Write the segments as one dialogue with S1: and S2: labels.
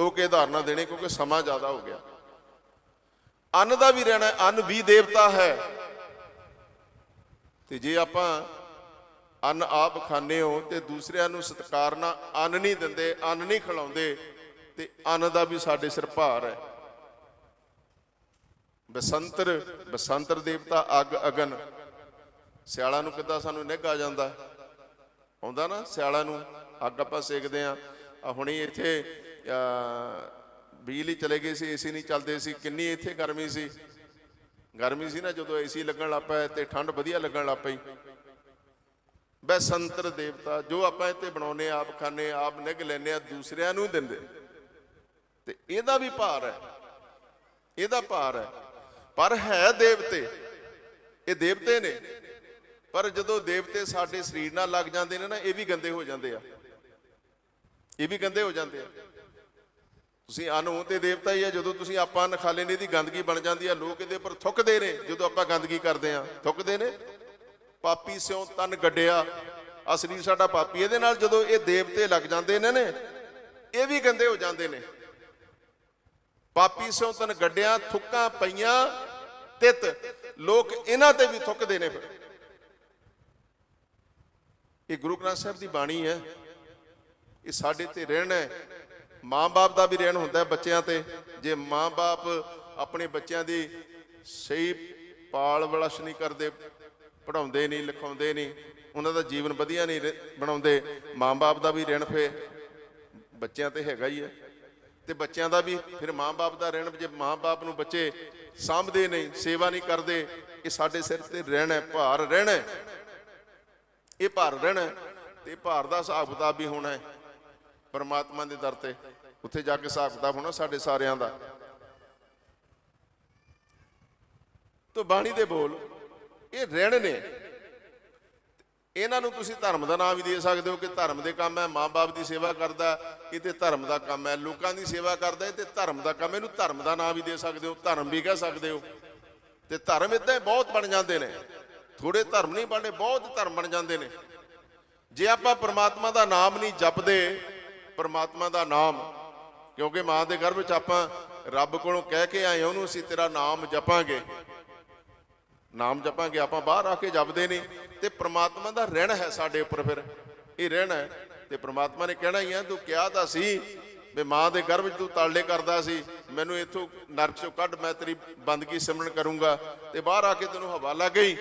S1: ਦੋ ਕੇ ਉਦਾਹਰਨਾਂ ਦੇਣੇ ਕਿਉਂਕਿ ਸਮਾਂ ਜ਼ਿਆਦਾ ਹੋ ਗਿਆ। ਅੰਨ ਦਾ ਵੀ ਰਹਿਣਾ, ਅੰਨ ਵੀ ਦੇਵਤਾ ਹੈ। ਤੇ ਜੇ ਆਪਾਂ ਅੰਨ ਆਪ ਖਾਂਦੇ ਹੋ ਤੇ ਦੂਸਰਿਆਂ ਨੂੰ ਸਤਿਕਾਰ ਅੰਨ ਨਹੀਂ ਦਿੰਦੇ, ਅੰਨ ਨਹੀਂ ਖਿਲਾਉਂਦੇ, ਤੇ ਅੰਨ ਦਾ ਵੀ ਸਾਡੇ ਸਿਰ ਭਾਰ ਹੈ। ਬਸੰਤਰ ਬਸੰਤਰ ਦੇਵਤਾ ਅੱਗ ਅਗਨ। ਸਿਆਲਾਂ ਨੂੰ ਕਿੱਦਾਂ ਸਾਨੂੰ ਨਿੱਘ ਆ ਜਾਂਦਾ? ਆਉਂਦਾ ਨਾ ਸਿਆਲਾਂ ਨੂੰ, ਅੱਗ ਆਪਾਂ ਸੇਕਦੇ ਆ ਆ ਹੁਣੀ ਇੱਥੇ ਬਿਜਲੀ ਚਲੇ ਗਈ ਸੀ ਏਸੀ ਨਹੀਂ ਚੱਲਦੇ ਸੀ, ਕਿੰਨੀ ਇੱਥੇ ਗਰਮੀ ਸੀ। ਗਰਮੀ ਸੀ ਨਾ ਜਦੋਂ ਏਸੀ ਲੱਗਣ ਲੱਗ ਪਿਆ ਤੇ ਠੰਡ ਵਧੀਆ ਲੱਗਣ ਲੱਗ ਪਈ। ਬੈਸੰਤਰ ਦੇਵਤਾ, ਜੋ ਆਪਾਂ ਇੱਥੇ ਬਣਾਉਨੇ ਆਪ ਖਾਣੇ ਆਪ ਨਿੱਘ ਲੈਨੇ ਆ ਦੂਸਰਿਆਂ ਨੂੰ ਦਿੰਦੇ। ਤੇ ਇਹਦਾ ਵੀ ਭਾਰ ਹੈ। ਇਹਦਾ ਭਾਰ ਹੈ। ਪਰ ਹੈ ਦੇਵਤੇ। ਇਹ ਦੇਵਤੇ ਨੇ। ਪਰ ਜਦੋਂ ਦੇਵਤੇ ਸਾਡੇ ਸਰੀਰ ਨਾਲ ਲੱਗ ਜਾਂਦੇ ਨੇ ਨਾ, ਇਹ ਵੀ ਗੰਦੇ ਹੋ ਜਾਂਦੇ ਆ। ਇਹ ਵੀ ਗੰਦੇ ਹੋ ਜਾਂਦੇ ਆ। ਤੁਸੀਂ ਅਨੂ ਤੇ ਦੇਵਤਾ ਹੀ ਆ, ਜਦੋਂ ਤੁਸੀਂ ਆਪਾਂ ਅੰਨ ਖਾ ਲੈਂਦੇ ਦੀ ਗੰਦਗੀ ਬਣ ਜਾਂਦੀ ਆ, ਲੋਕ ਇਹਦੇ ਉੱਪਰ ਥੁੱਕਦੇ ਨੇ, ਜਦੋਂ ਆਪਾਂ ਗੰਦਗੀ ਕਰਦੇ ਆ। ਥੁੱਕਦੇ ਨੇ? ਪਾਪੀ ਸਿਉ ਤਨ ਗੱਡਿਆ। ਆ ਸਰੀਰ ਸਾਡਾ ਪਾਪੀ ਇਹਦੇ ਨਾਲ ਜਦੋਂ ਇਹ ਦੇਵਤੇ ਲੱਗ ਜਾਂਦੇ ਨੇ ਨੇ, ਇਹ ਵੀ ਗੰਦੇ ਹੋ ਜਾਂਦੇ ਨੇ। ਪਾਪੀ ਸਿਉ ਤਨ ਗੱਡਿਆ, ਥੁੱਕਾਂ ਪਈਆਂ, ਤਿਤ। ਲੋਕ ਇਹਨਾਂ ਤੇ ਵੀ ਥੁੱਕਦੇ ਨੇ। ਫਿਰ ਇਹ ਗੁਰੂ ਗ੍ਰੰਥ ਸਾਹਿਬ ਦੀ ਬਾਣੀ ਹੈ, ਇਹ ਸਾਡੇ ਤੇ ਰਹਿਣਾ ਹੈ। ਮਾਂ-ਬਾਪ ਦਾ ਵੀ ਰਹਿਣ ਹੁੰਦਾ ਬੱਚਿਆਂ ਤੇ। ਜੇ ਮਾਂ-ਬਾਪ ਆਪਣੇ ਬੱਚਿਆਂ ਦੀ ਸਹੀ ਪਾਲ ਵਲਸ਼ ਨਹੀਂ ਕਰਦੇ ਪੜਾਉਂਦੇ ਨਹੀਂ, ਲਿਖਾਉਂਦੇ ਨਹੀਂ, ਉਹਨਾਂ ਦਾ ਜੀਵਨ ਵਧੀਆ ਨਹੀਂ ਰਹਿ- ਬਣਾਉਂਦੇ, ਮਾਂ-ਬਾਪ ਦਾ ਵੀ ਰਹਿਣ ਫੇ ਬੱਚਿਆਂ ਤੇ ਹੈਗਾ ਹੀ ਹੈ। ਤੇ ਬੱਚਿਆਂ ਦਾ ਵੀ ਫਿਰ ਮਾਂ-ਬਾਪ ਦਾ ਰਹਿਣ ਜੇ ਮਾਂ-ਬਾਪ ਨੂੰ ਬੱਚੇ ਸਾਂਭਦੇ ਨਹੀਂ, ਸੇਵਾ ਨਹੀਂ ਕਰਦੇ, ਇਹ ਸਾਡੇ ਸਿਰ ਤੇ ਰਹਿਣਾ ਭਾਰ ਰਹਿਣਾ ਇਹ ਭਾਰ ਰਹਿਣਾ ਹੈ ਤੇ ਭਾਰ ਦਾ ਹਿਸਾਬ ਕਿਤਾਬ ਵੀ ਹੋਣਾ ਹੈ ਪਰਮਾਤਮਾ ਦੇ ਦਰ ਤੇ। ਉੱਥੇ ਜਾ ਕੇ ਹਿਸਾਬ ਕਿਤਾਬ ਹੋਣਾ ਸਾਡੇ ਸਾਰਿਆਂ ਦਾ। ਤੋ ਬਾਣੀ ਦੇ ਬੋਲ, ਇਹ ਰਹਿਣ ਨੇ। ਇਹਨਾਂ ਨੂੰ ਤੁਸੀਂ ਧਰਮ ਦਾ ਨਾਮ ਵੀ ਦੇ ਸਕਦੇ ਹੋ ਕਿ ਧਰਮ ਦੇ ਕੰਮ ਹੈ, ਮਾਂ-ਬਾਪ ਦੀ ਸੇਵਾ ਕਰਦਾ ਇਹ ਤੇ ਧਰਮ ਦਾ ਕੰਮ ਹੈ, ਲੋਕਾਂ ਦੀ ਸੇਵਾ ਕਰਦਾ ਇਹ ਤੇ ਧਰਮ ਦਾ ਕੰਮ ਇਹਨੂੰ ਧਰਮ ਦਾ ਨਾਮ ਵੀ ਦੇ ਸਕਦੇ ਹੋ, ਧਰਮ ਵੀ ਕਹਿ ਸਕਦੇ ਹੋ। ਤੇ ਧਰਮ ਇਦਾਂ ਬਹੁਤ ਬਣ ਜਾਂਦੇ ਨੇ। ਥੋੜੇ ਧਰਮ ਨਹੀਂ ਬਣਦੇ, ਬਹੁਤ ਧਰਮ ਬਣ ਜਾਂਦੇ ਨੇ। ਜੇ ਆਪਾਂ ਪ੍ਰਮਾਤਮਾ ਦਾ ਨਾਮ ਨਹੀਂ ਜਪਦੇ, ਪ੍ਰਮਾਤਮਾ ਦਾ ਨਾਮ ਕਿਉਂਕਿ ਮਾਂ ਦੇ ਗਰਭ ਵਿੱਚ ਆਪਾਂ ਰੱਬ ਕੋਲੋਂ ਕਹਿ ਕੇ ਆਏ ਉਹਨੂੰ ਅਸੀਂ ਤੇਰਾ ਨਾਮ ਜਪਾਂਗੇ। ਨਾਮ ਜਪਾਂਗੇ, ਆਪਾਂ ਬਾਹਰ ਆ ਕੇ ਜਪਦੇ ਨਹੀਂ ਤੇ ਪ੍ਰਮਾਤਮਾ ਦਾ ਰਹਿਣ ਹੈ ਸਾਡੇ ਉੱਪਰ ਫਿਰ। ਇਹ ਰਹਿਣ ਹੈ ਤੇ ਪ੍ਰਮਾਤਮਾ ਨੇ ਕਹਿਣਾ ਹੀ ਆ ਤੂੰ ਕਿਹਾ ਤਾਂ ਸੀ ਵੀ ਮਾਂ ਦੇ ਗਰਭ ਵਿੱਚ ਤੂੰ ਤਾਲੇ ਕਰਦਾ ਸੀ, ਮੈਨੂੰ ਇੱਥੋਂ ਨਰਕ ਚੋਂ ਕੱਢ, ਮੈਂ ਤੇਰੀ ਬੰਦਗੀ ਸਿਮਰਨ ਕਰੂੰਗਾ ਤੇ ਬਾਹਰ ਆ ਕੇ ਤੈਨੂੰ ਹਵਾ ਲੱਗ ਗਈ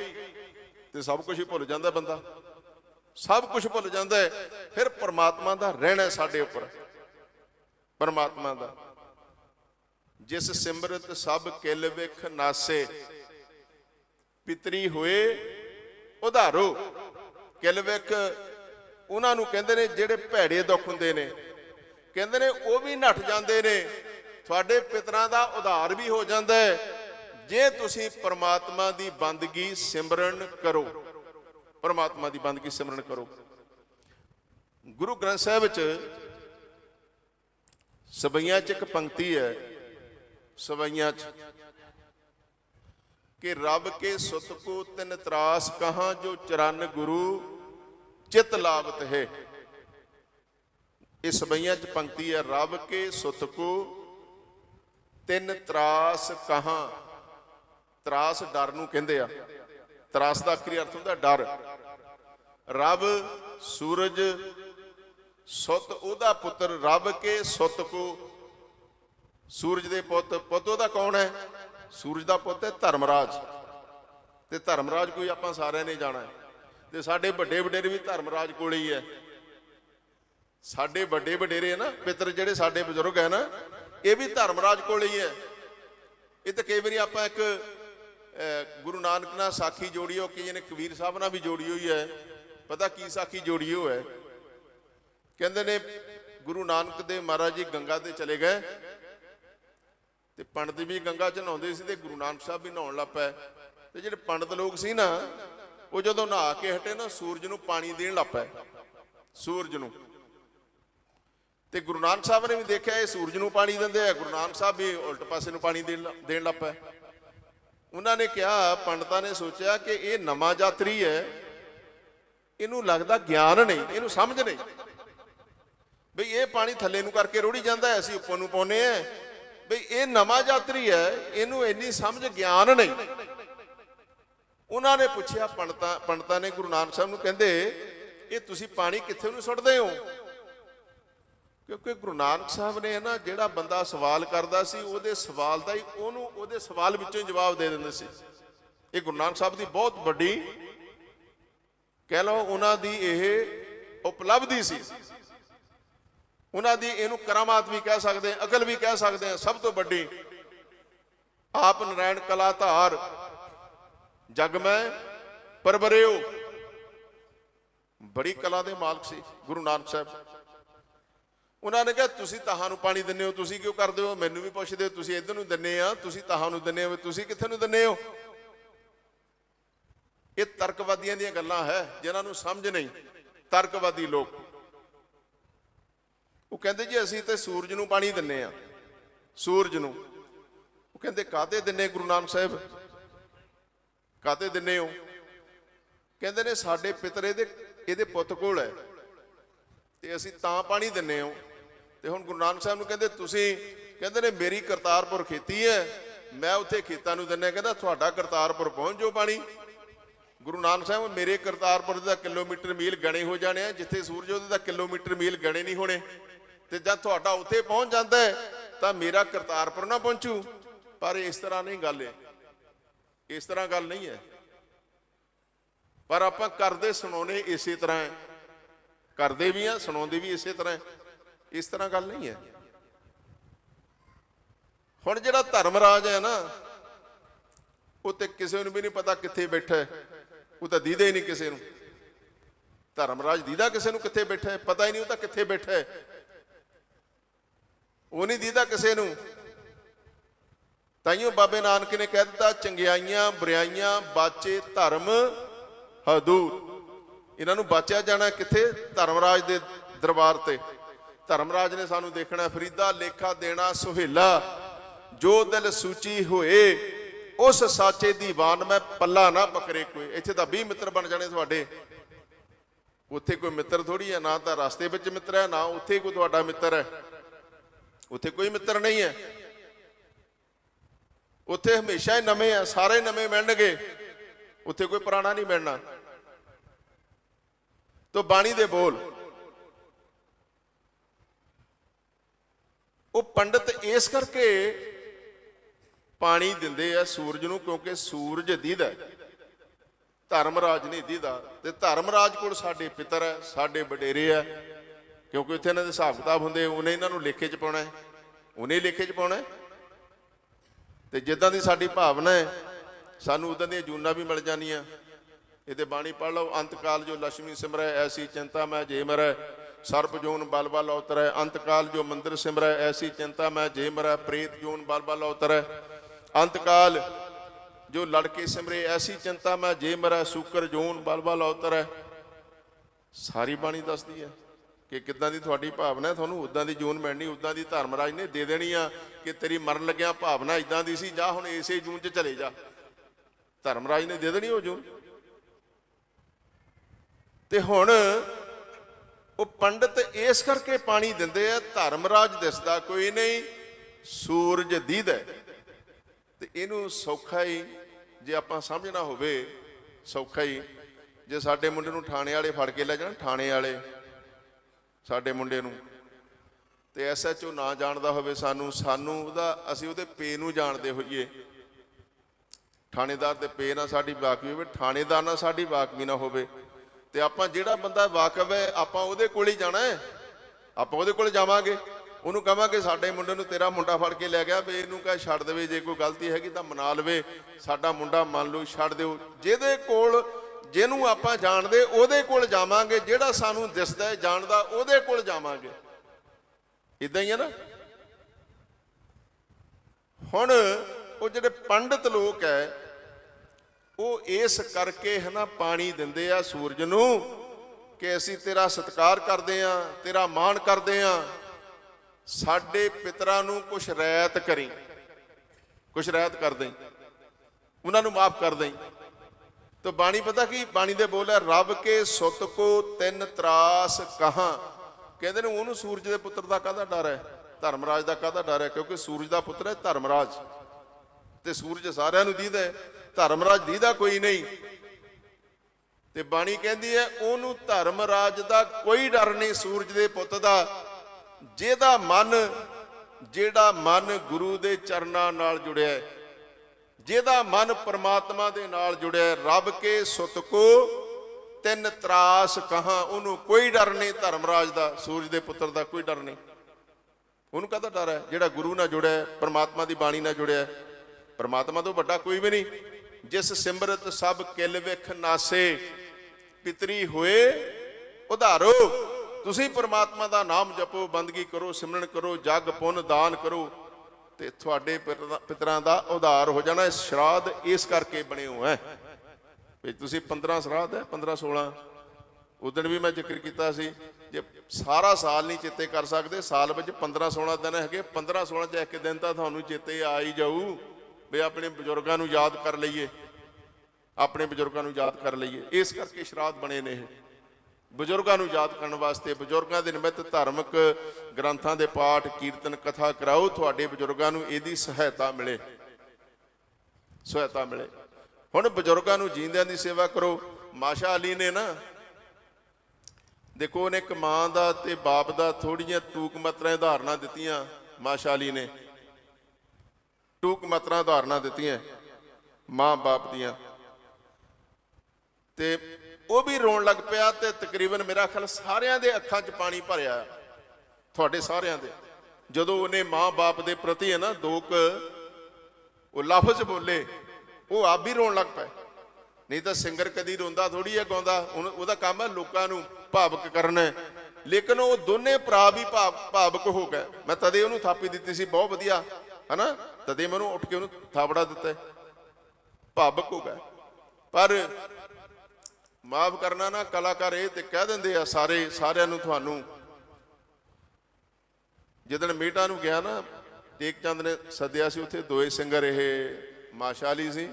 S1: ਤੇ ਸਭ ਕੁਝ ਹੀ ਭੁੱਲ ਜਾਂਦਾ ਬੰਦਾ। ਸਭ ਕੁਝ ਭੁੱਲ ਜਾਂਦਾ ਫਿਰ ਪ੍ਰਮਾਤਮਾ ਦਾ ਰਹਿਣਾ ਹੈ ਸਾਡੇ ਉੱਪਰ। ਪਰਮਾਤਮਾ ਦਾ। ਜਿਸ ਸਿਮਰਤ ਸਭ ਕਿਲ ਵਿਖ ਨਾਸੇ, ਪਿਤਰੀ ਹੋਏ ਉਧਾਰੋ। ਕਿਲ ਵਿਖ ਉਹਨਾਂ ਨੂੰ ਕਹਿੰਦੇ ਨੇ ਜਿਹੜੇ ਭੈੜੇ ਦੁੱਖ ਹੁੰਦੇ ਨੇ। ਕਹਿੰਦੇ ਨੇ ਉਹ ਵੀ ਨੱਠ ਜਾਂਦੇ ਨੇ। ਤੁਹਾਡੇ ਪਿਤਰਾਂ ਦਾ ਉਧਾਰ ਵੀ ਹੋ ਜਾਂਦਾ ਹੈ। ਜੇ ਤੁਸੀਂ ਪਰਮਾਤਮਾ ਦੀ ਬੰਦਗੀ ਸਿਮਰਨ ਕਰੋ। ਪਰਮਾਤਮਾ ਦੀ ਬੰਦਗੀ ਸਿਮਰਨ ਕਰੋ। ਗੁਰੂ ਗ੍ਰੰਥ ਸਾਹਿਬ ਵਿੱਚ ਸਬਈਆਂ 'ਚ ਇੱਕ ਪੰਕਤੀ ਹੈ ਸਬਈਆਂ 'ਚ, ਕਿ ਰੱਬ ਕੇ ਸੁਤ ਕੋ ਤਿਨ ਤਰਾਸ ਕਹਾਂ ਜੋ ਚਰਨ ਗੁਰੂ ਚਿਤ ਲਾਵਤ ਹੈ। ਇਹ ਸਬਈਆਂ 'ਚ ਪੰਕਤੀ ਹੈ, ਰੱਬ ਕੇ ਸੁਤ ਕੋ ਤਿਨ ਤਰਾਸ ਕਹਾਂ। ਤਰਾਸ ਡਰ ਨੂੰ ਕਹਿੰਦੇ ਆ। ਤਰਾਸ ਦਾ ਆਖਰੀ ਅਰਥ ਹੁੰਦਾ ਡਰ। ਰੱਬ, ਸੂਰਜ ਸੁੱਤ ਉਹਦਾ ਪੁੱਤਰ ਰੱਬ ਕੇ ਸੁੱਤ ਕੋ। ਸੂਰਜ ਦੇ ਪੁੱਤ ਪੁੱਤ ਉਹਦਾ ਕੌਣ ਹੈ? ਸੂਰਜ ਦਾ ਪੁੱਤ ਹੈ ਧਰਮਰਾਜ। ਤੇ ਧਰਮਰਾਜ ਕੋਈ ਆਪਾਂ ਸਾਰਿਆਂ ਨੇ ਜਾਣਾ ਹੈ। ਤੇ ਸਾਡੇ ਵੱਡੇ ਵਡੇਰੇ ਵੀ ਧਰਮਰਾਜ ਕੋਲ ਹੀ ਹੈ। ਸਾਡੇ ਵੱਡੇ ਵਡੇਰੇ ਨਾ, ਪਿੱਤਰ ਜਿਹੜੇ ਸਾਡੇ ਬਜ਼ੁਰਗ ਹੈ ਨਾ, ਇਹ ਵੀ ਧਰਮਰਾਜ ਕੋਲ ਹੀ ਹੈ। ਇਹ ਤਾਂ ਕਈ ਵਾਰੀ ਆਪਾਂ ਇੱਕ ਗੁਰੂ ਨਾਨਕ ਨਾਲ ਸਾਖੀ ਜੋੜੀ ਹੋ ਕਿ ਜਿਹਨੇ ਕਬੀਰ ਸਾਹਿਬ ਨਾਲ ਵੀ ਜੋੜੀ ਹੋਈ ਹੈ। ਪਤਾ ਕੀ ਸਾਖੀ ਜੋੜੀ ਹੋ ਹੈ? ਕਹਿੰਦੇ ਨੇ, ਗੁਰੂ ਨਾਨਕ ਦੇਵ ਮਹਾਰਾਜ ਜੀ ਗੰਗਾ ਤੇ ਚਲੇ ਗਏ ਤੇ ਪੰਡਤ ਵੀ ਗੰਗਾ ਚ ਨਹਾਉਂਦੇ ਸੀ ਤੇ ਗੁਰੂ ਨਾਨਕ ਸਾਹਿਬ ਵੀ ਨਹਾਉਣ ਲੱਗ ਪਏ। ਤੇ ਜਿਹੜੇ ਪੰਡਤ ਲੋਕ ਸੀ ਨਾ, ਉਹ ਜਦੋਂ ਨਹਾ ਕੇ ਹਟੇ ਨਾ, ਸੂਰਜ ਨੂੰ ਪਾਣੀ ਦੇਣ ਲੱਗ ਪਏ। ਸੂਰਜ ਨੂੰ। ਤੇ ਗੁਰੂ ਨਾਨਕ ਸਾਹਿਬ ਨੇ ਵੀ ਦੇਖਿਆ, ਇਹ ਸੂਰਜ ਨੂੰ ਪਾਣੀ ਦਿੰਦੇ ਆ, ਗੁਰੂ ਨਾਨਕ ਸਾਹਿਬ ਵੀ ਉਲਟ ਪਾਸੇ ਨੂੰ ਪਾਣੀ ਦੇਣ ਦੇਣ ਲੱਗ ਪਏ। ਉਹਨਾਂ ਨੇ ਕਿਹਾ, ਪੰਡਤਾਂ ਨੇ ਸੋਚਿਆ ਕਿ ਇਹ ਨਵਾਂ ਯਾਤਰੀ ਹੈ। ਇਹਨੂੰ ਲੱਗਦਾ ਗਿਆਨ ਨਹੀਂ, ਇਹਨੂੰ ਸਮਝ ਨਹੀਂ। ਬਈ ਇਹ ਪਾਣੀ ਥੱਲੇ ਨੂੰ ਕਰਕੇ ਰੋੜੀ ਜਾਂਦਾ ਹੈ, ਅਸੀਂ ਉੱਪਰ ਨੂੰ ਪਾਉਨੇ ਆ ਬਈ ਇਹ ਨਵਾਂ ਯਾਤਰੀ ਹੈ, ਇਹਨੂੰ ਇੰਨੀ ਸਮਝ ਗਿਆਨ ਨਹੀਂ। ਉਹਨਾਂ ਨੇ ਪੁੱਛਿਆ ਪੰਡਤਾਂ ਪੰਡਤਾਂ ਨੇ ਗੁਰੂ ਨਾਨਕ ਸਾਹਿਬ ਨੂੰ ਕਹਿੰਦੇ, ਇਹ ਤੁਸੀਂ ਪਾਣੀ ਕਿੱਥੇ ਨੂੰ ਸੁੱਟਦੇ ਹੋ? ਕਿਉਂਕਿ ਗੁਰੂ ਨਾਨਕ ਸਾਹਿਬ ਨੇ ਨਾ ਜਿਹੜਾ ਬੰਦਾ ਸਵਾਲ ਕਰਦਾ ਸੀ, ਉਹਦੇ ਸਵਾਲ ਦਾ ਹੀ ਉਹਨੂੰ ਉਹਦੇ ਸਵਾਲ ਵਿੱਚੋਂ ਹੀ ਜਵਾਬ ਦੇ ਦਿੰਦੇ ਸੀ। ਇਹ ਗੁਰੂ ਨਾਨਕ ਸਾਹਿਬ ਦੀ ਬਹੁਤ ਵੱਡੀ, ਕਹਿ ਲਓ ਉਹਨਾਂ ਦੀ ਇਹ ਉਪਲਬਧੀ ਸੀ। ਉਹਨਾਂ ਦੀ ਇਹਨੂੰ ਕਰਾਮਾਤ ਵੀ ਕਹਿ ਸਕਦੇ ਹਾਂ, ਅਕਲ ਵੀ ਕਹਿ ਸਕਦੇ ਹਾਂ, ਸਭ ਤੋਂ ਵੱਡੀ ਆਪ ਨਰਾਇਣ ਕਲਾ ਧਾਰ ਜਗ ਮੈਂ ਪਰਬਰਿਓ ਬੜੀ ਕਲਾ ਦੇ ਮਾਲਕ ਸੀ, ਗੁਰੂ ਨਾਨਕ ਸਾਹਿਬ। ਉਹਨਾਂ ਨੇ ਕਿਹਾ, ਤੁਸੀਂ ਤਾਹਾਂ ਨੂੰ ਪਾਣੀ ਦਿੰਦੇ ਹੋ, ਤੁਸੀਂ ਕਿਉਂ ਕਰਦੇ ਹੋ? ਮੈਨੂੰ ਵੀ ਪੁੱਛਦੇ ਹੋ, ਤੁਸੀਂ ਇਧਰ ਨੂੰ ਦਿੰਦੇ ਆ, ਤੁਸੀਂ ਤਾਹਾਂ ਨੂੰ ਦਿੰਦੇ ਹੋ, ਤੁਸੀਂ ਕਿੱਥੇ ਨੂੰ ਦਿੰਦੇ ਹੋ? ਇਹ ਤਰਕਵਾਦੀਆਂ ਦੀਆਂ ਗੱਲਾਂ ਹੈ, ਜਿਨ੍ਹਾਂ ਨੂੰ ਸਮਝ ਨਹੀਂ, ਤਰਕਵਾਦੀ ਲੋਕ। ਉਹ ਕਹਿੰਦੇ ਜੀ ਅਸੀਂ ਤੇ ਸੂਰਜ ਨੂੰ ਪਾਣੀ ਦਿੰਨੇ ਆ। ਸੂਰਜ ਨੂੰ। ਉਹ ਕਹਿੰਦੇ ਕਾਦੇ ਦਿੰਨੇ ਗੁਰੂ ਨਾਨਕ ਸਾਹਿਬ? ਕਾਦੇ ਦਿੰਨੇ ਹੋ? ਕਹਿੰਦੇ ਨੇ, ਸਾਡੇ ਪਿਤਰ ਇਹਦੇ ਇਹਦੇ ਪੁੱਤ ਕੋਲ ਹੈ। ਤੇ ਅਸੀਂ ਤਾਂ ਪਾਣੀ ਦਿੰਨੇ ਹਾਂ। ਤੇ ਹੁਣ ਗੁਰੂ ਨਾਨਕ ਸਾਹਿਬ ਨੂੰ ਕਹਿੰਦੇ, ਤੁਸੀਂ ਕਹਿੰਦੇ ਨੇ, ਮੇਰੀ ਕਰਤਾਰਪੁਰ ਖੇਤੀ ਹੈ। ਮੈਂ ਉੱਥੇ ਖੇਤਾਂ ਨੂੰ ਦਿੰਨੇ ਕਹਿੰਦਾ, ਤੁਹਾਡਾ ਕਰਤਾਰਪੁਰ ਪਹੁੰਚ ਜਾਓ ਪਾਣੀ। ਗੁਰੂ ਨਾਨਕ ਸਾਹਿਬ, ਮੇਰੇ ਕਰਤਾਰਪੁਰ ਦਾ ਕਿਲੋਮੀਟਰ ਮੀਲ ਗਣੇ ਹੋ ਜਾਣੇ ਆ। ਜਿੱਥੇ ਸੂਰਜ ਉਹਦੇ ਦਾ ਕਿਲੋਮੀਟਰ ਮੀਲ ਗਣੇ ਨਹੀਂ ਹੋਣੇ। ਤੇ ਜਦ ਤੁਹਾਡਾ ਉੱਥੇ ਪਹੁੰਚ ਜਾਂਦਾ ਤਾਂ ਮੇਰਾ ਕਰਤਾਰਪੁਰ ਨਾ ਪਹੁੰਚੂ। ਪਰ ਇਸ ਤਰ੍ਹਾਂ ਨਹੀਂ ਗੱਲ ਹੈ ਇਸ ਤਰ੍ਹਾਂ ਗੱਲ ਨਹੀਂ ਹੈ। ਪਰ ਆਪਾਂ ਕਰਦੇ ਸੁਣਾਉਣੇ ਇਸੇ ਤਰ੍ਹਾਂ ਹੈ। ਕਰਦੇ ਵੀ ਆ ਸੁਣਾਉਂਦੇ ਵੀ ਇਸੇ ਤਰ੍ਹਾਂ ਇਸ ਤਰ੍ਹਾਂ ਗੱਲ ਨਹੀਂ ਹੈ। ਹੁਣ ਜਿਹੜਾ ਧਰਮ ਰਾਜ ਹੈ ਨਾ, ਉਹ ਤੇ ਕਿਸੇ ਨੂੰ ਵੀ ਨਹੀਂ ਪਤਾ ਕਿੱਥੇ ਬੈਠਾ ਹੈ। ਉਹ ਤਾਂ ਦੀਦਾ ਹੀ ਨਹੀਂ ਕਿਸੇ ਨੂੰ। ਧਰਮ ਰਾਜ ਦੀਦਾ ਕਿਸੇ ਨੂੰ ਕਿੱਥੇ ਬੈਠਾ ਹੈ? ਪਤਾ ਹੀ ਨਹੀਂ ਉਹ ਤਾਂ ਕਿੱਥੇ ਬੈਠਾ ਹੈ। ਉਹ ਨਹੀਂ ਦੀਦਾ ਕਿਸੇ ਨੂੰ। ਤਾਈਓ ਬਾਬੇ ਨਾਨਕ ਨੇ ਕਹਿ ਦਿੱਤਾ, ਚੰਗਿਆਈਆਂ ਬੁਰਾਈਆਂ ਬਾਚੇ ਧਰਮ ਹਦੂਰ ਇਹਨਾਂ ਨੂੰ ਬਾਚਿਆ ਜਾਣਾ ਕਿੱਥੇ? ਧਰਮਰਾਜ ਦੇ ਦਰਬਾਰ ਤੇ। ਧਰਮਰਾਜ ਨੇ ਸਾਨੂੰ ਦੇਖਣਾ, ਫਰੀਦਾ, ਲੇਖਾ ਦੇਣਾ, ਸੁਹੇਲਾ। ਜੋ ਦਿਲ ਸੂਚੀ ਹੋਏ, ਉਸ ਸਾਚੇ ਦੀਵਾਨ ਮੈਂ ਪੱਲਾ ਨਾ ਪਕਰੇ ਕੋਈ। ਇੱਥੇ ਤਾਂ 20 ਮਿੱਤਰ ਬਣ ਜਾਣੇ ਤੁਹਾਡੇ। ਉੱਥੇ ਕੋਈ ਮਿੱਤਰ ਥੋੜੀ ਹੈ, ਨਾ ਤਾਂ ਰਸਤੇ ਵਿੱਚ ਮਿੱਤਰ ਹੈ, ਨਾ ਉੱਥੇ ਕੋਈ ਤੁਹਾਡਾ ਮਿੱਤਰ ਹੈ। ਉੱਥੇ ਕੋਈ ਮਿੱਤਰ ਨਹੀਂ ਹੈ। ਉੱਥੇ ਹਮੇਸ਼ਾ ਹੀ ਨਵੇਂ ਆ, ਸਾਰੇ ਨਵੇਂ ਮਿਲਣਗੇ। ਉੱਥੇ ਕੋਈ ਪੁਰਾਣਾ ਨਹੀਂ ਮਿਲਣਾ। ਤੋ ਬਾਣੀ ਦੇ ਬੋਲ। ਉਹ ਪੰਡਤ ਇਸ ਕਰਕੇ ਪਾਣੀ ਦਿੰਦੇ ਆ ਸੂਰਜ ਨੂੰ ਕਿਉਂਕਿ ਸੂਰਜ ਦੀਦਾ ਧਰਮਰਾਜ ਨਹੀਂ ਦੀਦਾ ਤੇ ਧਰਮ ਰਾਜ ਕੋਲ ਸਾਡੇ ਪਿੱਤਰ ਹੈ, ਸਾਡੇ ਵਡੇਰੇ ਹੈ। ਕਿਉਂਕਿ ਉੱਥੇ ਇਹਨਾਂ ਦੇ ਹਿਸਾਬ ਕਿਤਾਬ ਹੁੰਦੇ, ਉਹਨੇ ਇਹਨਾਂ ਨੂੰ ਲੇਖੇ ਚ ਪਾਉਣਾ ਹੈ। ਉਹਨੇ ਲੇਖੇ ਚ ਪਾਉਣਾ ਹੈ। ਤੇ ਜਿੱਦਾਂ ਦੀ ਸਾਡੀ ਭਾਵਨਾ ਹੈ, ਸਾਨੂੰ ਉਦਾਂ ਦੀਆਂ ਜੂਨਾਂ ਵੀ ਮਿਲ ਜਾਣੀਆਂ। ਇਹਦੇ ਬਾਣੀ ਪੜ ਲਓ, ਅੰਤਕਾਲ ਜੋ ਲక్ష్ਮੀ ਸਿਮਰੈ, ਐਸੀ ਚਿੰਤਾ ਮੈਂ ਜੇ ਮਰੈ। ਸਰਬ ਜੋਨ ਬਲ ਬਲ ਉਤਰੈ ਅੰਤਕਾਲ ਜੋ ਮੰਦਰ ਸਿਮਰੈ, ਐਸੀ ਚਿੰਤਾ ਮੈਂ ਜੇ ਮਰੈ, ਪ੍ਰੇਤ ਜੋਨ ਬਲ ਬਲ ਉਤਰੈ ਅੰਤਕਾਲ ਜੋ ਲੜਕੇ ਸਿਮਰੇ, ਐਸੀ ਚਿੰਤਾ ਮੈਂ ਜੇ ਮਰੈ, ਸੂਕਰ ਜੋਨ ਬਲ ਬਲ ਉਤਰੈ ਸਾਰੀ ਬਾਣੀ ਦੱਸਦੀ ਹੈ। ਕਿ ਕਿੱਦਾਂ ਦੀ ਤੁਹਾਡੀ ਭਾਵਨਾ ਤੁਹਾਨੂੰ ਉਦਾਂ ਦੀ ਜੂਨ ਮਿਲਣੀ ਉਦਾਂ ਦੀ ਧਰਮਰਾਜ ਨੇ ਦੇ ਦੇਣੀ ਆ ਕਿ ਤੇਰੀ ਮਰਨ ਲੱਗਿਆ ਭਾਵਨਾ ਇਦਾਂ ਦੀ ਸੀ? ਜਾ ਹੁਣ ਇਸੇ ਜੂਨ 'ਚ ਚਲੇ ਜਾ। ਧਰਮਰਾਜ ਨੇ ਦੇ ਦੇਣੀ ਉਹ ਜੂਨ? ਤੇ ਹੁਣ ਉਹ ਪੰਡਤ ਇਸ ਕਰਕੇ ਪਾਣੀ ਦਿੰਦੇ ਆ, ਧਰਮਰਾਜ ਦਿਸਦਾ ਕੋਈ ਨਹੀਂ, ਸੂਰਜ ਦੀਦਾ ਤੇ ਇਹਨੂੰ ਸੌਖਾ ਹੀ ਜੇ ਆਪਾਂ ਸਮਝਣਾ ਹੋਵੇ, ਸੌਖਾ ਹੀ ਜੇ ਸਾਡੇ ਮੁੰਡੇ ਨੂੰ ਥਾਣੇ ਵਾਲੇ ਫੜ ਕੇ ਲੈ ਜਾਣ ਥਾਣੇ ਵਾਲੇ ਸਾਡੇ ਮੁੰਡੇ ਨੂੰ। ਤੇ ਐਸਐਚਓ ਨਾ ਜਾਣਦਾ ਹੋਵੇ ਸਾਨੂੰ ਸਾਨੂੰ ਉਹਦਾ, ਅਸੀਂ ਉਹਦੇ ਪੇ ਨੂੰ ਜਾਣਦੇ ਹੋਈਏ। ਥਾਣੇਦਾਰ ਦੇ ਪੇ ਨਾਲ ਸਾਡੀ ਵਾਕਫੀ ਹੋਵੇ, ਥਾਣੇਦਾਰ ਨਾਲ ਸਾਡੀ ਵਾਕਫੀ ਨਾ ਹੋਵੇ। ਤੇ ਆਪਾਂ ਜਿਹੜਾ ਬੰਦਾ ਵਾਕਫ ਹੈ, ਆਪਾਂ ਉਹਦੇ ਕੋਲ ਹੀ ਜਾਣਾ ਹੈ। ਆਪਾਂ ਉਹਦੇ ਕੋਲ ਜਾਵਾਂਗੇ। ਉਹਨੂੰ ਕਹਾਂਗੇ, ਸਾਡੇ ਮੁੰਡੇ ਨੂੰ ਤੇਰਾ ਮੁੰਡਾ ਫੜ ਕੇ ਲੈ ਗਿਆ, ਵੀ ਇਹਨੂੰ ਕਹ ਛੱਡ ਦੇਵੇ, ਜੇ ਕੋਈ ਗਲਤੀ ਹੈਗੀ ਤਾਂ ਮਨਾ ਲਵੇ। ਸਾਡਾ ਮੁੰਡਾ ਮੰਨ ਲਓ, ਛੱਡ ਦਿਓ। ਜਿਹਦੇ ਕੋਲ ਜਿਹਨੂੰ ਆਪਾਂ ਜਾਣਦੇ, ਉਹਦੇ ਕੋਲ ਜਾਵਾਂਗੇ, ਜਿਹੜਾ ਸਾਨੂੰ ਦਿਸਦਾ ਹੈ, ਜਾਣਦਾ, ਉਹਦੇ ਕੋਲ ਜਾਵਾਂਗੇ। ਇਦਾਂ ਹੀ ਹੈ ਨਾ? ਹੁਣ ਉਹ ਜਿਹੜੇ ਪੰਡਿਤ ਲੋਕ ਹੈ, ਉਹ ਇਸ ਕਰਕੇ ਹੈ ਨਾ, ਪਾਣੀ ਦਿੰਦੇ ਆ ਸੂਰਜ ਨੂੰ ਕਿ ਅਸੀਂ ਤੇਰਾ ਸਤਿਕਾਰ ਕਰਦੇ ਆ ਤੇਰਾ ਮਾਣ ਕਰਦੇ ਆ ਸਾਡੇ ਪਿਤਰਾਂ ਨੂੰ ਕੁਛ ਰਹਿਤ ਕਰੀ। ਕੁਛ ਰਹਿਤ ਕਰ ਦੇਈ। ਉਹਨਾਂ ਨੂੰ ਮਾਫ ਕਰ ਦੇਈ। ਤਾਂ ਬਾਣੀ ਪਤਾ ਕੀ? ਬਾਣੀ ਦੇ ਬੋਲ ਹੈ, ਰੱਬ ਕੇ ਸੁਤ ਕੋ ਤਿੰਨ ਤਰਾਸ ਕਹਾਂ। ਕਹਿੰਦੇ ਨੇ, ਉਹਨੂੰ ਸੂਰਜ ਦੇ ਪੁੱਤਰ ਦਾ ਕਾਹਦਾ ਡਰ ਹੈ? ਧਰਮਰਾਜ ਦਾ ਕਾਹਦਾ ਡਰ ਹੈ? ਕਿਉਂਕਿ ਸੂਰਜ ਦਾ ਪੁੱਤਰ ਹੈ ਧਰਮਰਾਜ। ਤੇ ਸੂਰਜ ਸਾਰਿਆਂ ਨੂੰ ਦੀਦਾ ਹੈ। ਧਰਮਰਾਜ ਦੀਦਾ ਕੋਈ ਨਹੀਂ। ਤੇ ਬਾਣੀ ਕਹਿੰਦੀ ਹੈ, ਉਹਨੂੰ ਧਰਮਰਾਜ ਦਾ ਕੋਈ ਡਰ ਨਹੀਂ ਸੂਰਜ ਦੇ ਪੁੱਤ ਦਾ। ਜਿਹਦਾ ਮਨ, ਜਿਹੜਾ ਮਨ ਗੁਰੂ ਦੇ ਚਰਨਾਂ ਨਾਲ ਜੁੜਿਆ ਹੈ ਜਿਹਦਾ ਮਨ ਪਰਮਾਤਮਾ ਦੇ ਨਾਲ ਜੁੜਿਆ ਹੈ, ਰੱਬ ਕੇ ਸੁਤ ਕੋ ਤਿੰਨ ਤਰਾਸ ਕਹਾ ਉਹਨੂੰ ਕੋਈ ਡਰ ਨਹੀਂ ਧਰਮਰਾਜ ਦਾ ਸੂਰਜ ਦੇ ਪੁੱਤਰ ਦਾ ਕੋਈ ਡਰ ਨਹੀਂ। ਉਹਨੂੰ ਕਾਹਦਾ ਡਰ ਹੈ? ਜਿਹੜਾ ਗੁਰੂ ਨਾਲ ਜੁੜਿਆ ਹੈ ਦੀ ਬਾਣੀ ਨਾਲ ਜੁੜਿਆ ਪਰਮਾਤਮਾ ਤੋਂ ਵੱਡਾ ਕੋਈ ਵੀ ਨਹੀਂ। ਜਿਸ ਸਿਮਰਤ ਸਭ ਕਿਲ ਵਿਖ ਨਾਸੇ ਪਿਤਰੀ ਹੋਏ ਉਧਾਰੋ। ਤੁਸੀਂ ਪਰਮਾਤਮਾ ਦਾ ਨਾਮ ਜਪੋ ਬੰਦਗੀ ਕਰੋ ਸਿਮਰਨ ਕਰੋ ਜਗ ਪੁੰਨ ਦਾਨ ਕਰੋ। ਤੇ ਤੁਹਾਡੇ ਪਿਤਰਾਂ- ਪਿਤਰਾਂ ਦਾ ਉਧਾਰ ਹੋ ਜਾਣਾ, ਇਹ ਸ਼ਰਾਧ ਇਸ ਕਰਕੇ ਬਣੇ ਹੋ। ਹੈ ਵੀ ਤੁਸੀਂ 15 ਸ਼ਰਾਧ ਹੈ 15 16 ਉਦੋਂ ਵੀ ਮੈਂ ਜ਼ਿਕਰ ਕੀਤਾ ਸੀ, ਜੇ ਸਾਰਾ ਸਾਲ ਨਹੀਂ ਚੇਤੇ ਕਰ ਸਕਦੇ, ਸਾਲ ਵਿੱਚ 15 16 ਦਿਨ ਹੈਗੇ 15 16 ਚ ਇੱਕ ਦਿਨ ਤਾਂ ਤੁਹਾਨੂੰ ਚੇਤੇ ਆ ਹੀ ਜਾਊ। ਵੀ ਆਪਣੇ ਬਜ਼ੁਰਗਾਂ ਨੂੰ ਯਾਦ ਕਰ ਲਈਏ। ਆਪਣੇ ਬਜ਼ੁਰਗਾਂ ਨੂੰ ਯਾਦ ਕਰ ਲਈਏ। ਇਸ ਕਰਕੇ ਸ਼ਰਾਧ ਬਣੇ ਨੇ ਇਹ। ਬਜ਼ੁਰਗਾਂ ਨੂੰ ਯਾਦ ਕਰਨ ਵਾਸਤੇ ਬਜ਼ੁਰਗਾਂ ਦੇ ਨਿਮਿਤ ਧਾਰਮਿਕ ਗ੍ਰੰਥਾਂ ਦੇ ਪਾਠ, ਕੀਰਤਨ, ਕਥਾ ਕਰਾਓ, ਤੁਹਾਡੇ ਬਜ਼ੁਰਗਾਂ ਨੂੰ ਇਹਦੀ ਸਹਾਇਤਾ ਮਿਲੇ। ਸਹਾਇਤਾ ਮਿਲੇ। ਹੁਣ ਬਜ਼ੁਰਗਾਂ ਨੂੰ ਜੀਂਦਿਆਂ ਦੀ ਸੇਵਾ ਕਰੋ। ਮਾਸ਼ਾ ਅਲੀ ਨੇ ਨਾ, ਦੇਖੋ ਉਹਨੇ ਇੱਕ ਮਾਂ ਦਾ ਤੇ ਬਾਪ ਦਾ ਥੋੜੀਆਂ ਟੂਕ ਮਤਰਾਂ ਉਦਾਹਰਨਾਂ ਦਿੱਤੀਆਂ, ਮਾਸ਼ਾ ਅਲੀ ਨੇ। ਟੂਕ ਮਤਰਾਂ ਉਦਾਹਰਨਾਂ ਦਿੱਤੀਆਂ ਮਾਂ ਬਾਪ ਦੀਆਂ। ਤੇ ਉਹ ਵੀ ਰੋਣ ਲੱਗ ਪਿਆ ਤੇ ਤਕਰੀਬਨ ਮੇਰਾ ਖਿਆਲ ਸਾਰਿਆਂ ਦੇ ਅੱਖਾਂ 'ਚ ਪਾਣੀ ਭਰਿਆ ਤੁਹਾਡੇ ਸਾਰਿਆਂ ਦੇ। ਜਦੋਂ ਉਹਨੇ ਮਾਂ-ਬਾਪ ਦੇ ਪ੍ਰਤੀ ਹੈ ਨਾ ਦੋ ਉਹ ਲਫ਼ਜ਼ ਬੋਲੇ, ਉਹ ਆਪ ਵੀ ਰੋਣ ਲੱਗ ਪਏ। ਨਹੀਂ ਤਾਂ ਸਿੰਗਰ ਕਦੀ ਰੋਂਦਾ ਥੋੜੀ ਹੈ, ਗਾਉਂਦਾ। ਉਹਨੂੰ- ਉਹਦਾ ਕੰਮ ਹੈ ਲੋਕਾਂ ਨੂੰ ਭਾਵਕ ਕਰਨਾ। ਲੇਕਿਨ ਉਹ ਦੋਨੇ ਭਰਾ ਵੀ ਭਾਵ, ਭਾਵਕ ਹੋ ਗਏ। ਮੈਂ ਤਦੇ ਉਹਨੂੰ ਥਾਪੀ ਦਿੱਤੀ ਸੀ, ਬਹੁਤ ਵਧੀਆ, ਹਨਾ? ਤਦੇ ਮੈਨੂੰ ਉੱਠ ਕੇ ਉਹਨੂੰ ਥਾਪੜਾ ਦਿੱਤਾ। ਭਾਵਕ ਹੋ ਗਿਆ ਪਰ ਮਾਫ ਕਰਨਾ ਨਾ, ਕਲਾਕਾਰ ਇਹ ਤੇ ਕਹਿ ਦਿੰਦੇ ਆ ਸਾਰੇ, ਸਾਰਿਆਂ ਨੂੰ ਤੁਹਾਨੂੰ। ਜਦੋਂ ਮੀਟਾ ਨੂੰ ਗਿਆ ਨਾ ਟੇਕ ਚੰਦ ਨੇ ਸੱਦਿਆ ਸੀ ਉੱਥੇ, ਦੋਏ ਸਿੰਗਰ ਇਹ ਮਾਸ਼ਾ ਅਲੀ ਸੀ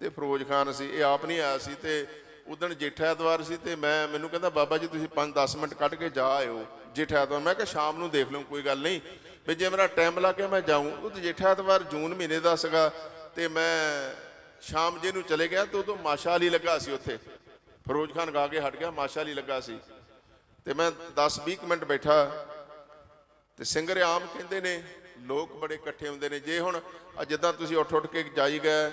S1: ਤੇ ਫਿਰੋਜ਼ ਖਾਨ ਸੀ, ਇਹ ਆਪ ਨਹੀਂ ਆਇਆ ਸੀ ਤੇ ਉਦਣ ਜੇਠਾ ਐਤਵਾਰ ਸੀ ਤੇ ਮੈਂ, ਮੈਨੂੰ ਕਹਿੰਦਾ, ਬਾਬਾ ਜੀ, ਤੁਸੀਂ 5-10 ਮਿੰਟ ਕੱਢ ਕੇ ਜਾ ਆਇਓ ਜੇਠਾ ਐਤਵਾਰ। ਮੈਂ ਕਿਹਾ, ਸ਼ਾਮ ਨੂੰ ਦੇਖ ਲਵਾਂ ਕੋਈ ਗੱਲ ਨਹੀਂ। ਵੀ ਜੇ ਮੇਰਾ ਟਾਈਮ ਲੱਗ ਗਿਆ, ਮੈਂ ਜਾਊਂ। ਉਹ ਤੇ ਜੇਠਾ ਐਤਵਾਰ ਜੂਨ ਮਹੀਨੇ ਦਾ ਸੀਗਾ ਤੇ ਮੈਂ ਸ਼ਾਮ ਜੇ ਨੂੰ ਚਲੇ ਗਿਆ ਤੇ ਉਦੋਂ ਮਾਸ਼ਾ ਅਲੀ ਲੱਗਾ ਸੀ ਉੱਥੇ। ਫਿਰੋਜ਼ ਖਾਨ ਗਾ ਕੇ ਹਟ ਗਿਆ, ਮਾਸ਼ਾ ਲਈ ਲੱਗਾ ਸੀ। ਤੇ ਮੈਂ 10-20 ਮਿੰਟ ਬੈਠਾ। ਤੇ ਸਿੰਗਰ ਆਮ ਕਹਿੰਦੇ ਨੇ, ਲੋਕ ਬੜੇ ਇਕੱਠੇ ਹੁੰਦੇ ਨੇ। ਜੇ ਹੁਣ ਜਿੱਦਾਂ ਤੁਸੀਂ ਉੱਠ ਉੱਠ ਕੇ ਜਾਈ ਗਏ,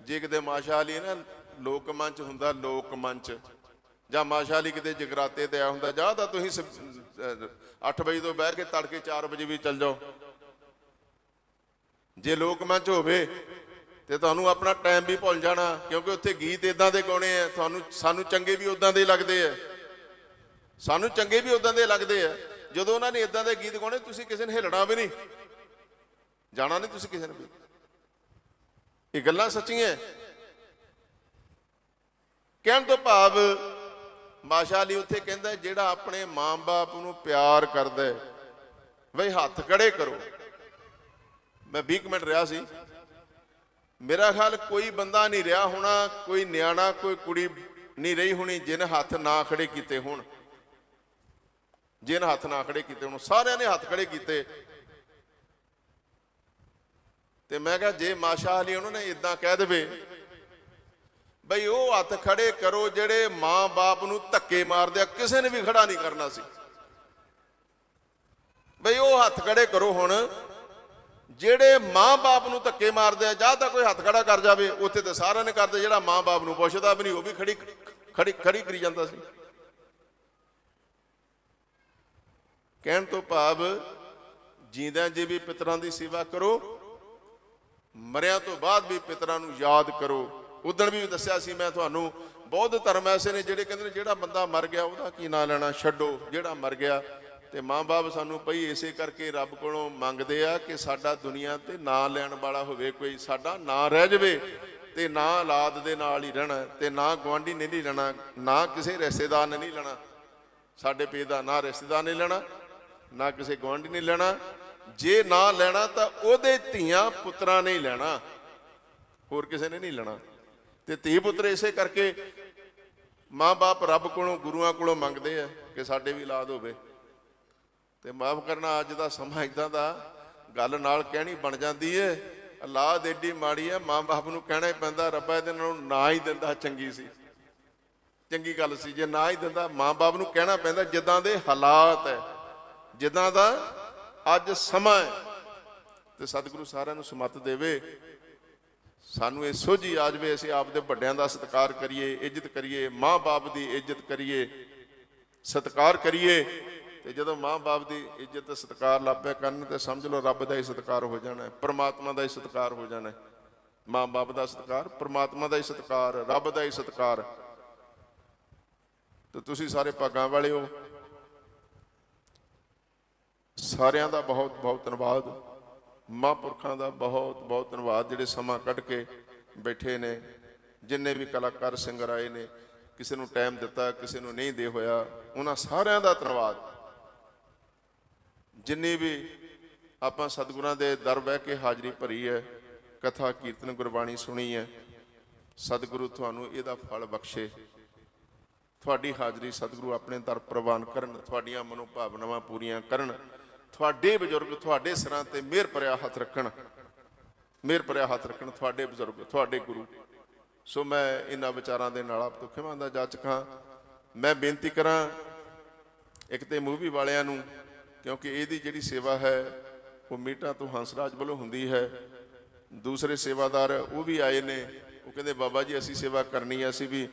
S1: ਜੇ ਕਿਤੇ ਮਾਸ਼ਾ ਅਲੀ ਨਾ ਲੋਕ ਮੰਚ ਹੁੰਦਾ, ਲੋਕ ਮੰਚ। ਜਾਂ ਮਾਸ਼ਾ ਅਲੀ ਕਿਤੇ ਜਗਰਾਤੇ ਤੇ ਆ ਹੁੰਦਾ, ਜਾਂ ਤਾਂ ਤੁਸੀਂ 8 ਵਜੇ ਤੋਂ ਬਹਿ ਕੇ ਤੜਕੇ 4 ਵਜੇ ਵੀ ਚੱਲ ਜਾਓ। ਜੇ ਲੋਕ ਮੰਚ ਹੋਵੇ ਤੇ ਤੁਹਾਨੂੰ ਆਪਣਾ ਟਾਈਮ ਵੀ ਭੁੱਲ ਜਾਣਾ, ਕਿਉਂਕਿ ਉੱਥੇ ਗੀਤ ਇਦਾਂ ਦੇ ਗਾਉਣੇ ਆ, ਤੁਹਾਨੂੰ, ਸਾਨੂੰ ਚੰਗੇ ਵੀ ਉਦਾਂ ਦੇ ਲੱਗਦੇ ਆ। ਸਾਨੂੰ ਚੰਗੇ ਵੀ ਉਦਾਂ ਦੇ ਲੱਗਦੇ ਆ। ਜਦੋਂ ਉਹਨਾਂ ਨੇ ਇਦਾਂ ਦੇ ਗੀਤ ਗਾਉਣੇ, ਤੁਸੀਂ ਕਿਸੇ ਨੇ ਹਿਲਣਾ ਵੀ ਨਹੀਂ। ਜਾਣਾ ਨਹੀਂ ਤੁਸੀਂ ਕਿਸੇ ਨੇ ਵੀ। ਇਹ ਗੱਲਾਂ ਸੱਚੀਆਂ ਕਹਿਣ ਤੋਂ ਭਾਵ, ਮਾਸ਼ਾ ਅਲੀ ਉੱਥੇ ਕਹਿੰਦਾ, ਜਿਹੜਾ ਆਪਣੇ ਮਾਂ-ਬਾਪ ਨੂੰ ਪਿਆਰ ਕਰਦਾ ਹੈ, ਬਈ ਹੱਥ ਖੜੇ ਕਰੋ। ਮੈਂ 20 ਕੁ ਮਿੰਟ ਰਿਹਾ ਸੀ। ਮੇਰਾ ਖਿਆਲ ਕੋਈ ਬੰਦਾ ਨਹੀਂ ਰਿਹਾ ਹੋਣਾ, ਕੋਈ ਨਿਆਣਾ, ਕੋਈ ਕੁੜੀ ਨਹੀਂ ਰਹੀ ਹੋਣੀ ਜਿਹਨੇ ਹੱਥ ਨਾ ਖੜੇ ਕੀਤੇ ਹੋਣ। ਜਿਹਨੇ ਹੱਥ ਨਾ ਖੜੇ ਕੀਤੇ ਹੋਣ, ਸਾਰਿਆਂ ਨੇ ਹੱਥ ਖੜੇ ਕੀਤੇ। ਤੇ ਮੈਂ ਕਿਹਾ ਜੇ ਮਾਸ਼ਾ ਅਲੀ ਉਹਨਾਂ ਨੇ ਇਦਾਂ ਕਹਿ ਦੇਵੇ, ਬਈ ਉਹ ਹੱਥ ਖੜੇ ਕਰੋ ਜਿਹੜੇ ਮਾਂ-ਬਾਪ ਨੂੰ ਧੱਕੇ ਮਾਰਦੇ ਆ, ਕਿਸੇ ਨੇ ਵੀ ਖੜਾ ਨਹੀਂ ਕਰਨਾ ਸੀ। ਬਈ ਉਹ ਹੱਥ ਖੜੇ ਕਰੋ ਹੁਣ। ਜਿਹੜੇ ਮਾਂ-ਬਾਪ ਨੂੰ ਧੱਕੇ ਮਾਰਦੇ ਆ, ਜਾਂ ਤਾਂ ਕੋਈ ਹੱਥ ਖੜਾ ਕਰ ਜਾਵੇ, ਉੱਥੇ ਤਾਂ ਸਾਰਿਆਂ ਨੇ ਕਰਦੇ, ਜਿਹੜਾ ਮਾਂ-ਬਾਪ ਨੂੰ ਪੁੱਛਦਾ ਵੀ ਨਹੀਂ, ਉਹ ਵੀ ਖੜੀ ਖੜੀ ਖੜੀ ਕਰੀ ਜਾਂਦਾ ਸੀ। ਕਹਿਣ ਤੋਂ ਭਾਵ, ਜੀਂਦਿਆਂ ਜੀ ਵੀ ਪਿਤਰਾਂ ਦੀ ਸੇਵਾ ਕਰੋ, ਮਰਿਆਂ ਤੋਂ ਬਾਅਦ ਵੀ ਪਿਤਰਾਂ ਨੂੰ ਯਾਦ ਕਰੋ। ਉਦੋਂ ਵੀ ਦੱਸਿਆ ਸੀ ਮੈਂ ਤੁਹਾਨੂੰ ਬਹੁਤ ਧਰਮ ਐਸੇ ਨੇ ਜਿਹੜੇ ਕਹਿੰਦੇ ਨੇ, ਜਿਹੜਾ ਬੰਦਾ ਮਰ ਗਿਆ, ਉਹਦਾ ਕੀ ਨਾਂ ਲੈਣਾ? ਛੱਡੋ। ਜਿਹੜਾ ਮਰ ਗਿਆ ਤੇ ਮਾਂ-ਬਾਪ ਸਾਨੂੰ ਪਈ ਇਸੇ ਕਰਕੇ ਰੱਬ ਕੋਲੋਂ ਮੰਗਦੇ ਆ ਕਿ ਸਾਡਾ ਦੁਨੀਆ ਤੇ ਨਾਂ ਲੈਣ ਵਾਲਾ ਹੋਵੇ, ਕੋਈ ਸਾਡਾ ਨਾਂ ਰਹਿ ਜਾਵੇ ਤੇ ਨਾ ਔਲਾਦ ਦੇ ਨਾਲ ਹੀ ਰਹਿਣਾ, ਤੇ ਨਾ ਗਵਾਂਢੀ ਨੇ ਨਹੀਂ ਲੈਣਾ, ਨਾ ਕਿਸੇ ਰਿਸ਼ਤੇਦਾਰ ਨੇ ਨਹੀਂ ਲੈਣਾ, ਸਾਡੇ ਪੇ ਦਾ ਨਾ ਰਿਸ਼ਤੇਦਾਰ ਨੇ ਲੈਣਾ, ਨਾ ਕਿਸੇ ਗਵਾਂਢੀ ਨੇ ਲੈਣਾ, ਜੇ ਨਾ ਲੈਣਾ ਤਾਂ ਉਹਦੇ ਧੀਆਂ ਪੁੱਤਰਾਂ ਨੇ ਲੈਣਾ, ਹੋਰ ਕਿਸੇ ਨੇ ਨਹੀਂ ਲੈਣਾ। ਤੇ ਧੀ ਪੁੱਤਰ ਇਸੇ ਕਰਕੇ ਮਾਂ-ਬਾਪ ਰੱਬ ਕੋਲੋਂ, ਗੁਰੂਆਂ ਕੋਲੋਂ ਮੰਗਦੇ ਆ ਕਿ ਸਾਡੇ ਵੀ ਔਲਾਦ ਹੋਵੇ। ਤੇ ਮਾਫ ਕਰਨਾ, ਅੱਜ ਦਾ ਸਮਾਂ ਇਦਾਂ ਦਾ, ਗੱਲ ਨਾਲ ਕਹਿਣੀ ਬਣ ਜਾਂਦੀ ਏ। ਔਲਾਦ ਏਡੀ ਮਾੜੀ ਹੈ ਮਾਂ-ਬਾਪ ਨੂੰ ਕਹਿਣਾ ਹੀ ਪੈਂਦਾ, ਰੱਬਾ ਇਹਦੇ ਨਾਲ ਨਾ ਹੀ ਦਿੰਦਾ, ਚੰਗੀ ਸੀ। ਚੰਗੀ ਗੱਲ ਸੀ, ਜੇ ਨਾ ਹੀ ਦਿੰਦਾ, ਮਾਂ-ਬਾਪ ਨੂੰ ਕਹਿਣਾ ਪੈਂਦਾ, ਜਿੱਦਾਂ ਦੇ ਹਾਲਾਤ ਹੈ ਜਿੱਦਾਂ ਦਾ ਅੱਜ ਸਮਾਂ ਹੈ ਤੇ ਸਤਿਗੁਰੂ ਸਾਰਿਆਂ ਨੂੰ ਸਮਤ ਦੇਵੇ। ਸਾਨੂੰ ਇਹ ਸੋਝੀ ਆ ਜਾਵੇ ਅਸੀਂ ਆਪਦੇ ਵੱਡਿਆਂ ਦਾ ਸਤਿਕਾਰ ਕਰੀਏ, ਇੱਜ਼ਤ ਕਰੀਏ, ਮਾਂ-ਬਾਪ ਦੀ ਇੱਜ਼ਤ ਕਰੀਏ, ਸਤਿਕਾਰ ਕਰੀਏ। ਤੇ ਜਦੋਂ ਮਾਂ-ਬਾਪ ਦੀ ਇੱਜ਼ਤ ਸਤਿਕਾਰ ਲੱਭਿਆ ਕਰਨ ਤੇ ਸਮਝ ਲਓ ਰੱਬ ਦਾ ਹੀ ਸਤਿਕਾਰ ਹੋ ਜਾਣਾ ਪਰਮਾਤਮਾ ਦਾ ਹੀ ਸਤਿਕਾਰ ਹੋ ਜਾਣਾ ਮਾਂ-ਬਾਪ ਦਾ ਸਤਿਕਾਰ, ਪਰਮਾਤਮਾ ਦਾ ਹੀ ਸਤਿਕਾਰ, ਰੱਬ ਦਾ ਹੀ ਸਤਿਕਾਰ। ਤੇ ਤੁਸੀਂ ਸਾਰੇ ਭਾਗਾਂ ਵਾਲੇ ਹੋ। ਸਾਰਿਆਂ ਦਾ ਬਹੁਤ ਬਹੁਤ ਧੰਨਵਾਦ। ਮਹਾਂਪੁਰਖਾਂ ਦਾ ਬਹੁਤ ਬਹੁਤ ਧੰਨਵਾਦ, ਜਿਹੜੇ ਸਮਾਂ ਕੱਢ ਕੇ ਬੈਠੇ ਨੇ, ਜਿੰਨੇ ਵੀ ਕਲਾਕਾਰ, ਸਿੰਗਰ ਆਏ ਨੇ, ਕਿਸੇ ਨੂੰ ਟਾਈਮ ਦਿੱਤਾ, ਕਿਸੇ ਨੂੰ ਨਹੀਂ ਦੇ ਹੋਇਆ, ਉਹਨਾਂ ਸਾਰਿਆਂ ਦਾ ਧੰਨਵਾਦ। ਜਿੰਨੀ ਵੀ ਆਪਾਂ ਸਤਿਗੁਰਾਂ ਦੇ ਦਰ ਬਹਿ ਕੇ ਹਾਜ਼ਰੀ ਭਰੀ ਹੈ, ਕਥਾ, ਕੀਰਤਨ, ਗੁਰਬਾਣੀ ਸੁਣੀ ਹੈ, ਸਤਿਗੁਰੂ ਤੁਹਾਨੂੰ ਇਹਦਾ ਫਲ ਬਖਸ਼ੇ। ਤੁਹਾਡੀ ਹਾਜ਼ਰੀ ਸਤਿਗੁਰੂ ਆਪਣੇ ਦਰ ਪ੍ਰਵਾਨ ਕਰਨ, ਤੁਹਾਡੀਆਂ ਮਨੋ ਭਾਵਨਾਵਾਂ ਪੂਰੀਆਂ ਕਰਨ, ਤੁਹਾਡੇ ਬਜ਼ੁਰਗ ਤੁਹਾਡੇ ਸਿਰਾਂ ਤੇ ਮਿਹਰ ਭਰਿਆ ਹੱਥ ਰੱਖਣ, ਮਿਹਰ ਭਰਿਆ ਹੱਥ ਰੱਖਣ ਤੁਹਾਡੇ ਬਜ਼ੁਰਗ, ਤੁਹਾਡੇ ਗੁਰੂ। ਸੋ ਮੈਂ ਇਹਨਾਂ ਵਿਚਾਰਾਂ ਦੇ ਨਾਲ ਆਪ ਤੋਂ ਖਿਮਾ ਦਾ ਜਾਚਕ ਹਾਂ। ਮੈਂ ਬੇਨਤੀ ਕਰਾਂ, ਇੱਕ ਤੇ ਮੂਵੀ ਵਾਲਿਆਂ ਨੂੰ ਕਿਉਂਕਿ ਇਹਦੀ ਜਿਹੜੀ ਸੇਵਾ ਹੈ, ਉਹ ਮੀਟਾਂ ਤੋਂ ਹੰਸਰਾਜ ਵੱਲੋਂ ਹੁੰਦੀ ਹੈ। ਦੂਸਰੇ ਸੇਵਾਦਾਰ ਉਹ ਵੀ ਆਏ ਨੇ। ਉਹ ਕਹਿੰਦੇ, ਬਾਬਾ ਜੀ, ਅਸੀਂ ਸੇਵਾ ਕਰਨੀ ਹੈ, ਅਸੀਂ ਵੀ